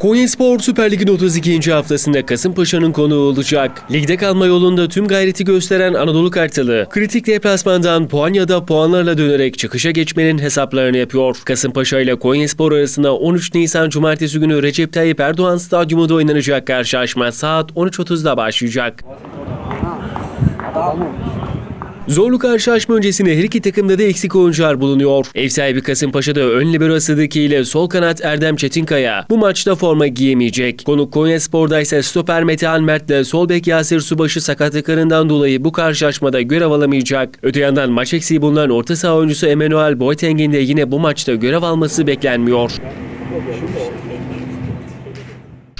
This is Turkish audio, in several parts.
Konyaspor Süper Lig'in 32. haftasında Kasımpaşa'nın konuğu olacak. Ligde kalma yolunda tüm gayreti gösteren Anadolu Kartalı, kritik deplasmandan puan ya da puanlarla dönerek çıkışa geçmenin hesaplarını yapıyor. Kasımpaşa ile Konyaspor arasında 13 Nisan Cumartesi günü Recep Tayyip Erdoğan Stadyumunda oynanacak karşılaşma saat 13.30'da başlayacak. Zorlu karşılaşma öncesinde her iki takımda da eksik oyuncular bulunuyor. Ev sahibi Kasımpaşa'da ön libero Sıdıki ile sol kanat Erdem Çetinkaya bu maçta forma giyemeyecek. Konuk Konyaspor'da ise stoper Metehan Mert ile sol bek Yasir Subaşı sakatlıklarından dolayı bu karşılaşmada görev alamayacak. Öte yandan maç eksiği bulunan orta saha oyuncusu Emmanuel Boateng'in de yine bu maçta görev alması beklenmiyor.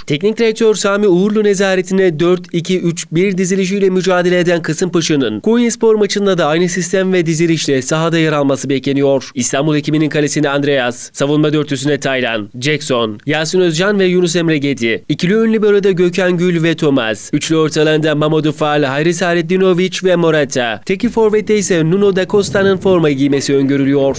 Teknik direktör Sami Uğurlu nezaretine 4-2-3-1 dizilişiyle mücadele eden Kasımpaşa'nın Konyaspor maçında da aynı sistem ve dizilişle sahada yer alması bekleniyor. İstanbul ekibinin kalesinde Andreas, savunma dörtlüsüne Taylan, Jackson, Yasin Özcan ve Yunus Emre Gedi, ikili ön libero'da Gökhan Gül ve Thomas, üçlü ortalanda Mamadou Fall, Hayri Saadetdinovic ve Morata, teki forvette ise Nuno da Costa'nın forma giymesi öngörülüyor.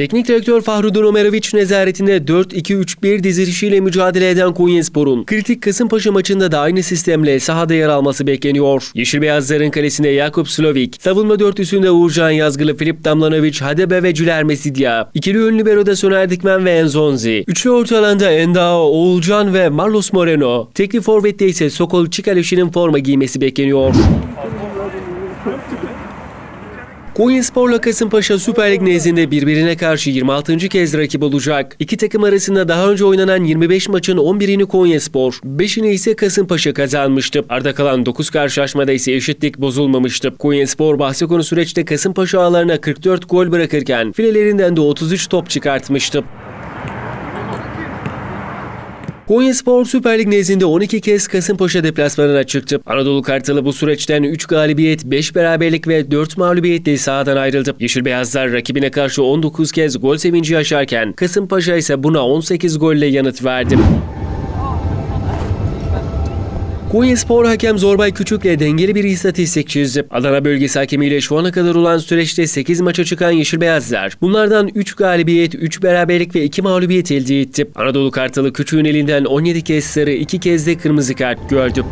Teknik direktör Fahrudin Omerovic nezaretinde 4-2-3-1 dizilişiyle mücadele eden Konyaspor'un kritik Kasımpaşa maçında da aynı sistemle sahada yer alması bekleniyor. Yeşil Beyazların kalesinde Jakub Slovik, savunma dörtlüsünde Uğurcan Yazgılı, Filip Damlanovic, Hadebe ve Cüler Mesidya, ikili ön libero'da Soner Dikmen ve Enzonzi, üçlü orta alanda Endao, Oğulcan ve Marlos Moreno, tekli forvette ise Sokol Çikaleşi'nin forma giymesi bekleniyor. Konyaspor'la Kasımpaşa Süper Lig nezdinde birbirine karşı 26. kez rakip olacak. İki takım arasında daha önce oynanan 25 maçın 11'ini Konyaspor, 5'ini ise Kasımpaşa kazanmıştı. Arda kalan 9 karşılaşmada ise eşitlik bozulmamıştı. Konyaspor bahsi konu süreçte Kasımpaşa ağlarına 44 gol bırakırken filelerinden de 33 top çıkartmıştı. Konyaspor Süper Lig nezdinde 12 kez Kasımpaşa deplasmanına çıktı. Anadolu Kartalı bu süreçten 3 galibiyet, 5 beraberlik ve 4 mağlubiyetle sahadan ayrıldı. Yeşil Beyazlar rakibine karşı 19 kez gol sevinci yaşarken Kasımpaşa ise buna 18 golle yanıt verdi. Konyaspor hakem Zorbay Küçük'le dengeli bir istatistik çizdi. Adana bölgesi hakemiyle şu ana kadar olan süreçte 8 maça çıkan Yeşil Beyazlar. Bunlardan 3 galibiyet, 3 beraberlik ve 2 mağlubiyet elde etti. Anadolu Kartalı Küçük'ün elinden 17 kez sarı, 2 kez de kırmızı kart gördü.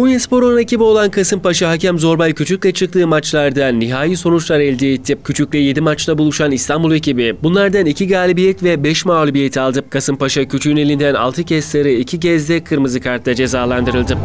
Konyaspor'un rakibi olan Kasımpaşa hakem Zorbay Küçük'le çıktığı maçlarda nihai sonuçlar elde etti. Küçük'le 7 maçta buluşan İstanbul ekibi bunlardan 2 galibiyet ve 5 mağlubiyet aldı. Kasımpaşa Küçük'ün elinden 6 kez sarı, 2 kez de kırmızı kartla cezalandırıldı.